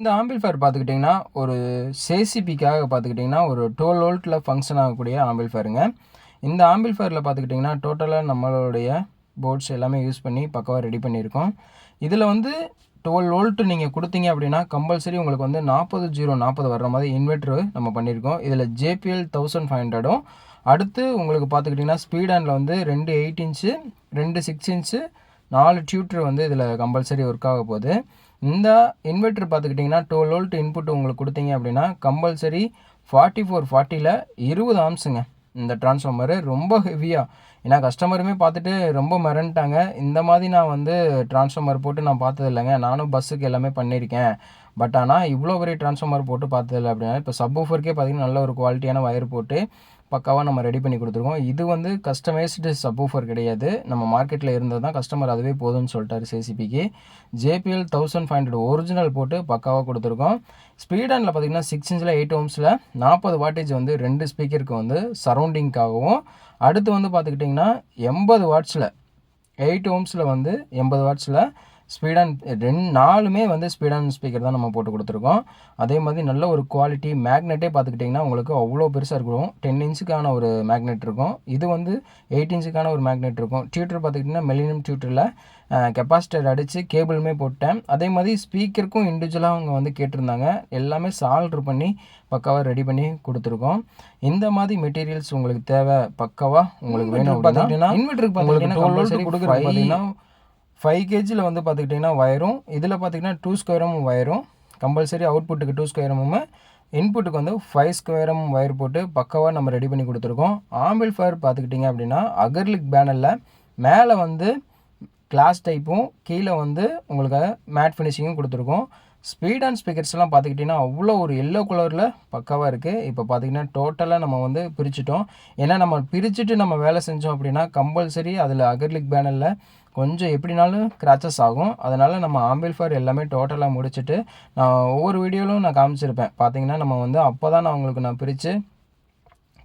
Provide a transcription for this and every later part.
இந்த ஆம்பிள்ஃபயர் பார்த்துக்கிட்டிங்கன்னா ஒரு சேசிபிக்காக பார்த்துக்கிட்டிங்கன்னா ஒரு டுவெல் வோல்ட்டில் ஃபங்க்ஷன் ஆகக்கூடிய ஆம்பிள்ஃபயருங்க இந்த ஆம்பிள்ஃபயரில் பார்த்துக்கிட்டிங்கன்னா டோட்டலாக நம்மளுடைய போர்ட்ஸ் எல்லாமே யூஸ் பண்ணி பக்கவாக ரெடி பண்ணியிருக்கோம். இதில் வந்து டுவெல் வோல்ட் நீங்கள் கொடுத்தீங்க அப்படின்னா கம்பல்சரி உங்களுக்கு வந்து நாற்பது ஜீரோ நாற்பது வர்ற மாதிரி இன்வெர்ட்ரு நம்ம பண்ணியிருக்கோம். இதில் ஜேபிஎல் தௌசண்ட் ஃபைவ் ஹண்ட்ரடும் அடுத்து உங்களுக்கு பார்த்துக்கிட்டிங்கன்னா ஸ்பீட் ஹேண்டில் வந்து ரெண்டு எயிட் இன்ச்சு ரெண்டு சிக்ஸ் இன்ச்சு நாலு டியூட்ரு வந்து இதில் கம்பல்சரி ஒர்க் ஆக போகுது. இந்த இன்வெர்ட்ரு பார்த்துக்கிட்டிங்கன்னா டுவெல் வோல்ட் இன்புட் உங்களுக்கு கொடுத்தீங்க அப்படின்னா கம்பல்சரி ஃபார்ட்டி ஃபோர் ஃபார்ட்டியில் இருபது ஆம்ஸுங்க இந்த ட்ரான்ஸ்ஃபார்மரு ரொம்ப ஹெவியாக ஏன்னா கஸ்டமருமே பார்த்துட்டு ரொம்ப மிரண்டுட்டாங்க. இந்த மாதிரி நான் வந்து டிரான்ஸ்ஃபார்மர் போட்டு நான் பார்த்தது இல்லைங்க நானும் பஸ்ஸுக்கு எல்லாமே பண்ணியிருக்கேன். பட் ஆனால் இவ்வளோ பெரிய டிரான்ஸ்ஃபார்மர் போட்டு பார்த்ததில்ல அப்படின்னா இப்போ சப் ஊஃபருக்கே பார்த்தீங்கன்னா நல்ல ஒரு குவாலிட்டியான ஒயர் போட்டு பக்காவாக நம்ம ரெடி பண்ணி கொடுத்துருக்கோம். இது வந்து கஸ்டமைஸ்டு சப்வூஃபர் கிடையாது. நம்ம மார்க்கெட்டில் இருந்தது தான் கஸ்டமர் அதுவே போதும்னு சொல்லிட்டாரு சிசிபிக்கு JBL thousand five hundred original போட்டு பக்காவாக கொடுத்துருக்கோம். ஸ்பீட் பார்த்தீங்கன்னா சிக்ஸ் இன்ச்சில் எயிட் ஓம்ஸில் நாற்பது வாட்டேஜ் வந்து ரெண்டு ஸ்பீக்கருக்கு வந்து சரௌண்டிங்காகவும் அடுத்து வந்து பார்த்துக்கிட்டிங்கன்னா எண்பது வாட்ஸில் எயிட் ஓம்ஸில் வந்து எண்பது வாட்ஸில் ஸ்பீட் அண்ட் ரெண்டு நாலுமே வந்து ஸ்பீட் அண்ட் ஸ்பீக்கர் தான் நம்ம போட்டு கொடுத்துருக்கோம். அதே மாதிரி நல்ல ஒரு குவாலிட்டி மேக்னெட்டே பார்த்துக்கிட்டிங்கன்னா உங்களுக்கு அவ்வளோ பெருசாக இருக்கும். டென் இன்ச்சுக்கான ஒரு மேக்னெட் இருக்கும். இது வந்து எயிட் இன்ச்சுக்கான ஒரு மேக்னெட் இருக்கும். டியூட்டர் பார்த்துக்கிட்டிங்கன்னா மெலினியம் டியூட்டரில் கெப்பாசிட்டர் அடித்து கேபிளுமே போட்டேன். அதே மாதிரி ஸ்பீக்கருக்கும் இண்டிவிஜுவலாக அவங்க வந்து கேட்டிருந்தாங்க. எல்லாமே சால்ட்ரு பண்ணி பக்காவாக ரெடி பண்ணி கொடுத்துருக்கோம். இந்த மாதிரி மெட்டீரியல்ஸ் உங்களுக்கு தேவை பக்காவாக உங்களுக்கு வேணும் பார்த்துக்கிட்டிங்கன்னா இன்வெர்ட்டருக்கு பார்த்துக்கிட்டிங்கன்னா கொடுக்குறீங்கன்னா ஃபைவ் கேஜியில் வந்து பார்த்துக்கிட்டிங்கன்னா ஒயரும் இதில் பார்த்திங்கன்னா டூ ஸ்கொயரும் ஒயரும் கம்பல்சரி அவுட்புட்டுக்கு டூ ஸ்கொயரமும் இன்புட்டுக்கு வந்து ஃபைவ் ஸ்கொயரம் ஒயர் போட்டு பக்காவாக நம்ம ரெடி பண்ணி கொடுத்துருக்கோம். ஆம்பிள் ஃபயர் பார்த்துக்கிட்டிங்க அப்படின்னா அகர்லிக் பேனலில் மேலே வந்து கிளாஸ் டைப்பும் கீழே வந்து உங்களுக்கு மேட் ஃபினிஷிங்கும் கொடுத்துருக்கோம். ஸ்பீட் அண்ட் ஸ்பீக்கர்ஸ்லாம் பார்த்துக்கிட்டிங்கன்னா அவ்வளோ ஒரு எல்லோ கலரில் பக்காவாக இருக்குது இப்போ பார்த்திங்கன்னா டோட்டலாக நம்ம வந்து பிரிச்சுட்டோம். ஏன்னா நம்ம பிரிச்சுட்டு நம்ம வேலை செஞ்சோம் அப்படின்னா கம்பல்சரி அதில் அகர்லிக் பேனலில் கொஞ்சம் எப்படினாலும் கிராச்சஸ் ஆகும். அதனால் நம்ம ஆம்பிள்ஃபயர் எல்லாமே டோட்டலாக முடிச்சுட்டு நான் ஒவ்வொரு வீடியோவிலும் நான் காமிச்சிருப்பேன். பார்த்தீங்கன்னா நம்ம வந்து அப்போ தான் நான் உங்களுக்கு நான் பிரித்து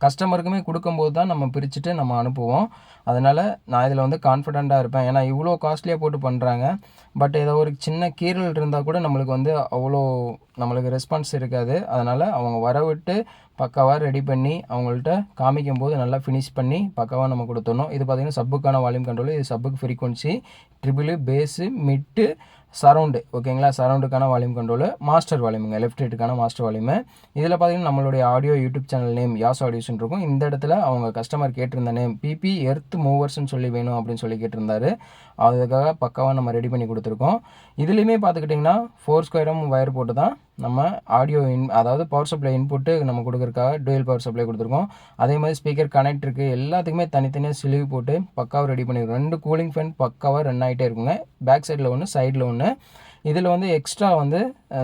கஸ்டமருக்குமே கொடுக்கும்போது தான் நம்ம பிரிச்சுட்டு நம்ம அனுப்புவோம். அதனால் நான் இதில் வந்து கான்ஃபிடெண்ட்டாக இருப்பேன். ஏன்னா இவ்வளோ காஸ்ட்லியாக போட்டு பண்ணுறாங்க பட் ஏதோ ஒரு சின்ன கீரல் இருந்தால் கூட நம்மளுக்கு வந்து அவ்வளோ நம்மளுக்கு ரெஸ்பான்ஸ் இருக்காது. அதனால் அவங்க வரவிட்டு பக்காவாக ரெடி பண்ணி அவங்கள்ட்ட காமிக்கும் போது நல்லா ஃபினிஷ் பண்ணி பக்காவாக நம்ம கொடுத்துடணும். இது பார்த்திங்கன்னா சப்புக்கான வால்யூம் கண்ட்ரோல் இது சப்புக்கு frequency treble bass mid surround ஓகேங்களா சரௌண்டுக்கான வால்யூம் கண்ட்ரோலு மாஸ்டர் வால்யூமுங்க லெஃப்ட் ரைட்டுக்கான மாஸ்டர் வால்யூமு இதில் பார்த்தீங்கன்னா நம்மளுடைய ஆடியோ யூடியூப் சேனல் நேம் யாஸ் ஆடியோஸ்னு இருக்கும். இந்த இடத்துல அவங்க கஸ்டமர் கேட்டிருந்த நேம் பிபி எர்த் மூவர்ஸ்னு சொல்லி வேணும் அப்படின்னு சொல்லி கேட்டிருந்தாரு. அதுக்காக பக்காவாக நம்ம ரெடி பண்ணி கொடுத்துருக்கோம். இதுலேயுமே பார்த்துக்கிட்டிங்கன்னா ஃபோர் ஸ்கொயரும் ஒயர் போட்டு தான் நம்ம ஆடியோ இன் அதாவது பவர் சப்ளை இன்புட்டு நம்ம கொடுக்குறக்காக டுவெல் பவர் சப்ளை கொடுத்துருக்கோம். அதே மாதிரி ஸ்பீக்கர் கனெக்ட் இருக்குது எல்லாத்துக்குமே தனித்தனியாக சிலிவ் போட்டு பக்காவாக ரெடி பண்ணிருக்கோம் ரெண்டு கூலிங் ஃபேன் பக்காவாக ரன் ஆகிட்டே இருக்குங்க. பேக் சைடில் ஒன்று சைடில் ஒன்று இதில் வந்து எக்ஸ்ட்ரா வந்து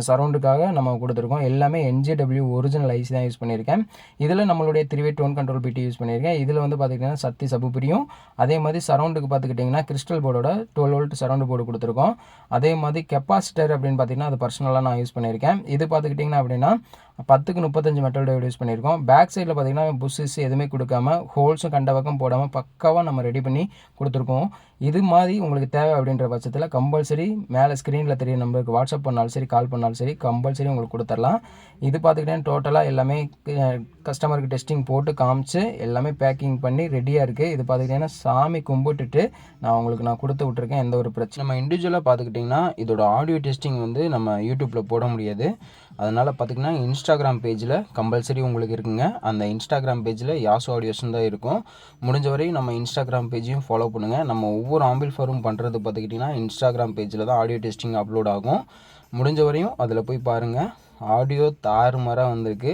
சரௌண்டுக்காக நம்ம கொடுத்துருக்கோம். எல்லாமே என்ஜிடபிள்யூ ஒரிஜினல் ஐசி தான் யூஸ் பண்ணியிருக்கேன். இதில் நம்மளுடைய three way tone control PT use பண்ணியிருக்கேன். இதில் வந்து பார்த்துக்கிட்டிங்கன்னா சக்தி சபுப்பிரியும் அதே மாதிரி சரௌண்டுக்கு பார்த்துக்கிட்டிங்கன்னா கிறிஸ்டல் போர்டோட டுவெல் வோல்ட் சரௌண்டு போர்டு கொடுத்துருக்கோம். அதே மாதிரி கெப்பாசிட்டர் அப்படின்னு பார்த்தீங்கன்னா அது பர்சனலாக நான் யூஸ் பண்ணியிருக்கேன். இது பார்த்துக்கிட்டிங்கன்னா அப்படின்னா பத்துக்கு முப்பத்தஞ்சு மெட்டல் டையோடு யூஸ் பண்ணியிருக்கோம். பேக் சைடில் பார்த்தீங்கன்னா புஷ்ஷஸ் எதுவுமே கொடுக்காம ஹோல்ஸும் கண்ட பக்கம் போடாமல் பக்காவாக நம்ம ரெடி பண்ணி கொடுத்துருக்கோம். இது மாதிரி உங்களுக்கு தேவை அப்படின்ற பட்சத்தில் கம்பல்சரி மேலே ஸ்க்ரீனில் தெரிய நம்பருக்கு வாட்ஸ்அப் பண்ணாலும் சரி கால் பண்ணாலும் சரி கம்பல்சரி உங்களுக்கு கொடுத்துர்லாம். இது பார்த்துக்கிட்டேன் டோட்டலாக எல்லாமே கஸ்டமருக்கு டெஸ்டிங் போட்டு காமிச்சு எல்லாமே பேக்கிங் பண்ணி ரெடியாக இருக்குது இது பார்த்துக்கிட்டிங்கன்னா சாமி கும்பிட்டுட்டு நான் உங்களுக்கு நான் கொடுத்து விட்ருக்கேன் எந்த ஒரு பிரச்சனை நம்ம இண்டிவிஜுவலாக பார்த்துக்கிட்டிங்கன்னா இதோட ஆடியோ டெஸ்டிங் வந்து நம்ம யூடியூப்பில் போட முடியாது. அதனால் பார்த்திங்கன்னா இன்ஸ்டாகிராம் பேஜில் கம்பல்சரி உங்களுக்கு இருக்குங்க. அந்த இன்ஸ்டாகிராம் பேஜில் யாசோ ஆடியோஸ்னு தான் இருக்கும். முடிஞ்ச வரையும் நம்ம இன்ஸ்டாகிராம் பேஜையும் ஃபாலோ பண்ணுங்கள் நம்ம ஒவ்வொரு ஆம்பிள் ஃபரும் பண்ணுறது பார்த்துக்கிட்டிங்கன்னா இன்ஸ்டாகிராம் பேஜில் தான் ஆடியோ டெஸ்டிங் அப்லோட் ஆகும். முடிஞ்ச வரையும் அதில் போய் பாருங்கள் ஆடியோ தாறுமாறாக வந்திருக்கு.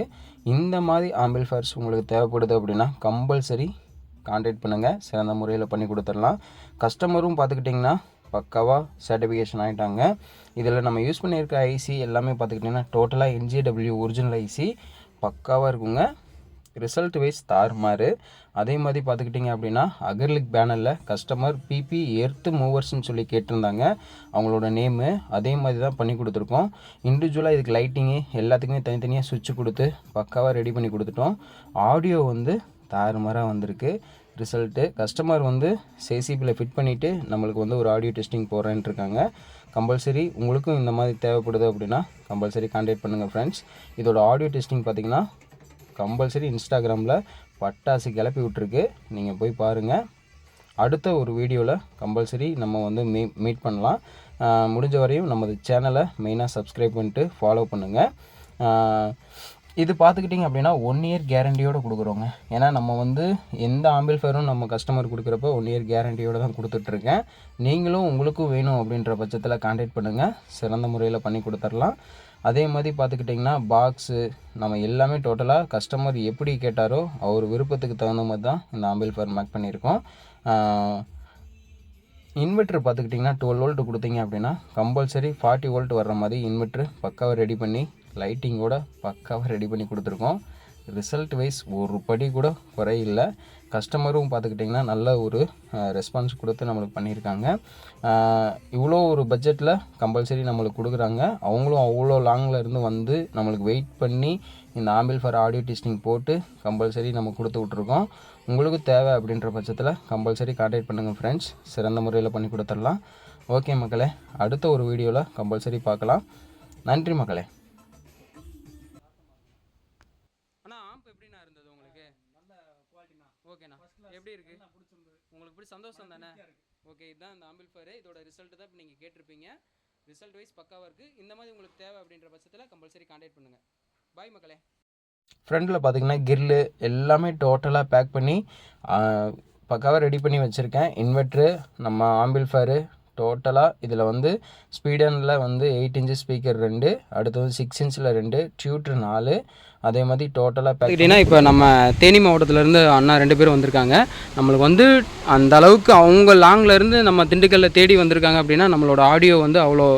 இந்த மாதிரி ஆம்பிள்ஃபயர்ஸ் உங்களுக்கு தேவைப்படுது அப்படின்னா கம்பல்சரி கான்டாக்ட் பண்ணுங்கள் சிறந்த முறையில் பண்ணி கொடுத்துடலாம். கஸ்டமரும் பார்த்துக்கிட்டிங்கன்னா பக்காவாக சர்டிஃபிகேஷன் ஆகிட்டாங்க இதில் நம்ம யூஸ் பண்ணியிருக்க ஐசி எல்லாமே பார்த்துக்கிட்டிங்கன்னா டோட்டலாக என்ஜிடபிள்யூ ஒரிஜினல் ஐசி பக்காவாக இருக்குங்க. ரிசல்ட் வைஸ் தாறுமாறு. அதே மாதிரி பார்த்துக்கிட்டிங்க அப்படின்னா அகர்லிக் பேனரில் கஸ்டமர் பிபி எர்த்து மூவர்ஸ்னு சொல்லி கேட்டிருந்தாங்க. அவங்களோட நேமு அதே மாதிரி தான் பண்ணி கொடுத்துருக்கோம். இண்டிவிஜுவலாக இதுக்கு லைட்டிங்கு எல்லாத்துக்குமே தனித்தனியாக சுவிட்ச் கொடுத்து பக்காவாக ரெடி பண்ணி கொடுத்துட்டோம். ஆடியோ வந்து தாறுமாறாக வந்திருக்கு. ரிசல்ட்டு கஸ்டமர் வந்து சேசிபியில் ஃபிட் பண்ணிவிட்டு நம்மளுக்கு வந்து ஒரு ஆடியோ டெஸ்டிங் போடுறேன்ட்டு இருக்காங்க. கம்பல்சரி உங்களுக்கும் இந்த மாதிரி தேவைப்படுது அப்படின்னா கம்பல்சரி கான்டாக்ட் பண்ணுங்கள் ஃப்ரெண்ட்ஸ் இதோட ஆடியோ டெஸ்டிங் பார்த்தீங்கன்னா கம்பல்சரி இன்ஸ்டாகிராமில் பட்டாசு கிளப்பி விட்ருக்கு நீங்கள் போய் பாருங்கள் அடுத்த ஒரு வீடியோவில் கம்பல்சரி நம்ம வந்து மீ மீட் பண்ணலாம். முடிஞ்ச வரையும் நமது சேனலை மெயினாக சப்ஸ்கிரைப் பண்ணிட்டு ஃபாலோ பண்ணுங்கள் இது பார்த்துக்கிட்டிங்க அப்படின்னா ஒன் இயர் கேரண்டியோடு கொடுக்குறோங்க. ஏன்னா நம்ம வந்து எந்த ஆம்பிள்ஃபயரும் நம்ம கஸ்டமர் கொடுக்குறப்ப ஒன் இயர் கேரண்டியோடு தான் கொடுத்துட்ருக்கேன். நீங்களும் உங்களுக்கும் வேணும் அப்படின்ற பட்சத்தில் கான்டாக்ட் பண்ணுங்கள் சிறந்த முறையில் பண்ணி கொடுத்துர்லாம் அதே மாதிரி பார்த்துக்கிட்டிங்கன்னா பாக்ஸு நம்ம எல்லாமே டோட்டலாக கஸ்டமர் எப்படி கேட்டாரோ அவர் விருப்பத்துக்கு தகுந்த மாதிரி தான் இந்த ஆம்பிள்ஃபயர் மேக் பண்ணியிருக்கோம். இன்வெர்ட்ரு பார்த்துக்கிட்டிங்கன்னா டுவெல் வோல்ட் கொடுத்தீங்க அப்படின்னா கம்பல்சரி ஃபார்ட்டி வோல்ட் வர்ற மாதிரி இன்வெர்ட்ரு பக்காவாக ரெடி பண்ணி லைட்டிங்கோட பக்காவாக ரெடி பண்ணி கொடுத்துருக்கோம். ரிசல்ட் வைஸ் ஒரு படி கூட குறையில்லை. கஸ்டமரும் பார்த்துக்கிட்டிங்கன்னா நல்ல ஒரு ரெஸ்பான்ஸ் கொடுத்து நம்மளுக்கு பண்ணியிருக்காங்க. இவ்வளோ ஒரு பட்ஜெட்டில் கம்பல்சரி நம்மளுக்கு கொடுக்குறாங்க. அவங்களும் அவ்வளோ லாங்கில் இருந்து வந்து நம்மளுக்கு வெயிட் பண்ணி இந்த ஆம்பிள் ஃபார் ஆடியோ டெஸ்டிங் போட்டு கம்பல்சரி நம்ம கொடுத்து விட்ருக்கோம் உங்களுக்கு தேவை அப்படின்ற பட்சத்தில் கம்பல்சரி காண்டாக்ட் பண்ணுங்கள் ஃப்ரெண்ட்ஸ் சிறந்த முறையில் பண்ணி கொடுத்துடலாம். ஓகே மக்களே அடுத்த ஒரு வீடியோவில் கம்பல்சரி பார்க்கலாம். நன்றி மக்களே. எப்படிண்ணா இருந்தது உங்களுக்கு? நல்ல குவாலிட்டிண்ணா ஓகேண்ணா எப்படி இருக்கு? உங்களுக்கு பிடி சந்தோஷம் தானே? ஓகே இதுதான் இந்த ஆம்பிள்ஃபயர் இதோட ரிசல்ட் தான் இப்போ நீங்கள் கேட்டிருப்பீங்க. ரிசல்ட் வைஸ் பக்காவாக இருக்குது இந்த மாதிரி உங்களுக்கு தேவை அப்படின்ற பட்சத்தில் கம்பல்சரி கான்டாக்ட் பண்ணுங்கள் பாய் மக்களே. ஃப்ரண்டில் பார்த்தீங்கன்னா கிரில்லு எல்லாமே டோட்டலாக பேக் பண்ணி பக்காவாக ரெடி பண்ணி வச்சுருக்கேன். இன்வெர்ட்ரு நம்ம ஆம்பிள்ஃபயரு டோட்டலாக இதில் வந்து ஸ்பீடனில் வந்து எயிட் இன்ச்சு ஸ்பீக்கர் ரெண்டு அடுத்து வந்து சிக்ஸ் இன்ச்சில் ரெண்டு டியூட்ரு நாலு. அதே மாதிரி டோட்டலாக பார்த்துக்கிட்டிங்கன்னா இப்போ நம்ம தேனி மாவட்டத்திலேருந்து அண்ணா ரெண்டு பேரும் வந்திருக்காங்க. நம்மளுக்கு வந்து அந்த அளவுக்கு அவங்க லாங்கில் இருந்து நம்ம திண்டுக்கல்லில் தேடி வந்திருக்காங்க அப்படின்னா நம்மளோட ஆடியோ வந்து அவ்வளோ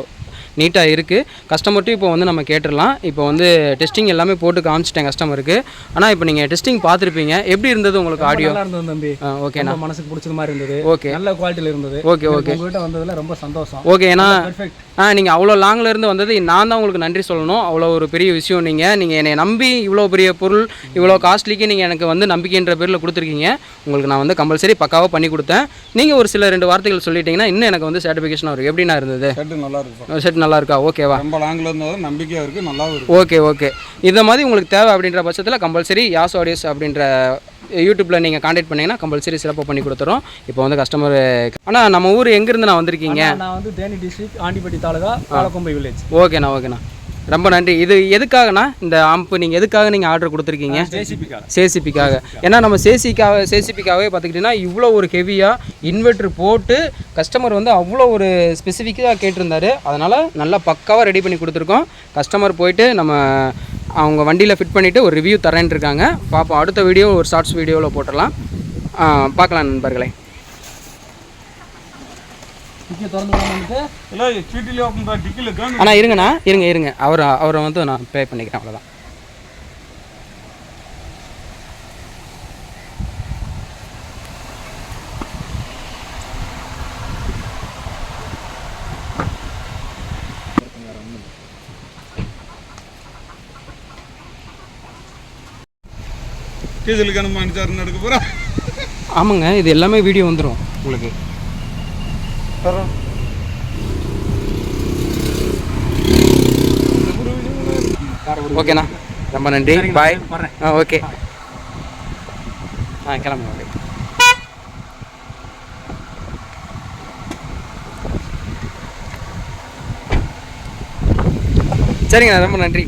நீட்டாக இருக்குது கஸ்டமர்ட்டும் இப்போ வந்து நம்ம கேட்டுடலாம் இப்போ வந்து டெஸ்டிங் எல்லாமே போட்டு காமிச்சிட்டேன் கஸ்டமருக்கு ஆனால் இப்போ நீங்கள் டெஸ்டிங் பார்த்துருப்பீங்க. எப்படி இருந்தது உங்களுக்கு ஆடியோ இருந்தது தம்பி. ஓகேண்ணா ரொம்ப மனசுக்கு பிடிச்சது மாதிரி இருந்தது. ஓகே நல்ல குவாலிட்டியில் இருந்தது. ஓகே ஓகே உங்ககிட்ட வந்ததுல ரொம்ப சந்தோஷம். ஓகே ஏன்னா ஆ நீங்கள் அவ்வளோ லாங்கில் இருந்து வந்தது. நான் தான் உங்களுக்கு நன்றி சொல்லணும். அவ்வளோ ஒரு பெரிய விஷயம் நீங்கள் நீங்கள் என்னை நம்பி இவ்வளோ பெரிய பொருள் இவ்வளோ காஸ்ட்லிக்கு நீங்கள் எனக்கு வந்து நம்பிக்கைன்ற பேரில் கொடுத்துருக்கீங்க. உங்களுக்கு நான் வந்து கம்பல்சரி பக்காவாக பண்ணி கொடுத்தேன். நீங்கள் ஒரு சில ரெண்டு வார்த்தைகள் சொல்லிட்டீங்கன்னா இன்னும் எனக்கு வந்து சாட்டிஃபிகேஷன் இருக்கும் எப்படிண்ணா இருந்தது? ஷர்ட்டு நல்லா இருக்கும் செட் நல்லா இருக்கா ஓகேவா ரொம்ப லாங்கில் இருந்தாலும் நம்பிக்கையாக இருக்குது நல்லாவும் இருக்கு. ஓகே ஓகே இந்த மாதிரி உங்களுக்கு தேவை அப்படின்ற பட்சத்தில் கம்பல்சரி யாஸ் ஆடியோஸ் அப்படின்ற யூடியூப்பில் நீங்கள் காண்டாக்ட் பண்ணீங்கன்னா கம்பல்சரி சிறப்பாக பண்ணி கொடுத்துறோம். இப்போ வந்து கஸ்டமர் ஆனால் நம்ம ஊர் எங்கேருந்து நான் வந்திருக்கீங்க? நான் வந்து தேனி டிஸ்ட்ரிக்ட் ஆண்டிப்பட்டி தாலுகா பாலக்கொம்பை வில்லேஜ் ஓகேண்ணா ஓகேண்ணா ரொம்ப நன்றி. இது எதுக்காகண்ணா இந்த ஆம்பு நீங்கள் எதுக்காக நீங்கள் ஆர்டர் கொடுத்துருக்கீங்க? சேசிபிக்காக ஏன்னா நம்ம சேசிக்காக சேசிபிக்காகவே பார்த்துக்கிட்டிங்கன்னா இவ்வளோ ஒரு ஹெவியாக இன்வெர்ட்ரு போட்டு கஸ்டமர் வந்து அவ்வளோ ஒரு ஸ்பெசிஃபிக்காக கேட்டிருந்தாரு. அதனால் நல்லா பக்காவாக ரெடி பண்ணி கொடுத்துருக்கோம். கஸ்டமர் போயிட்டு நம்ம அவங்க வண்டியில் ஃபிட் பண்ணிவிட்டு ஒரு ரிவ்யூ தரேன் இருக்காங்க. பார்ப்போம் அடுத்த வீடியோ ஒரு ஷார்ட்ஸ் வீடியோவில் போட்டுடலாம். பார்க்கலாம் நண்பர்களே. டிக்கெட் திறந்து வந்துட்டு இல்லை சீட்டிலே ஓப்பன் பண்ண டிக்கில் கவர்மெண்ட் அண்ணா இருங்கண்ணா இருங்க இருங்க. அவர் அவரை வந்து நான் பே பண்ணிக்கிறேன் அவ்வளோதான் டீசலுக்கு நம்ம அனுப்பிச்சாருன்னு எடுக்க போகிறோம் ஆமாங்க இது எல்லாமே வீடியோ வந்துடும் உங்களுக்கு. ஓகேண்ணா ரொம்ப நன்றி பாய் ஆ ஓகே ஆ கிளம்புங்க சரிங்கண்ணா ரொம்ப நன்றி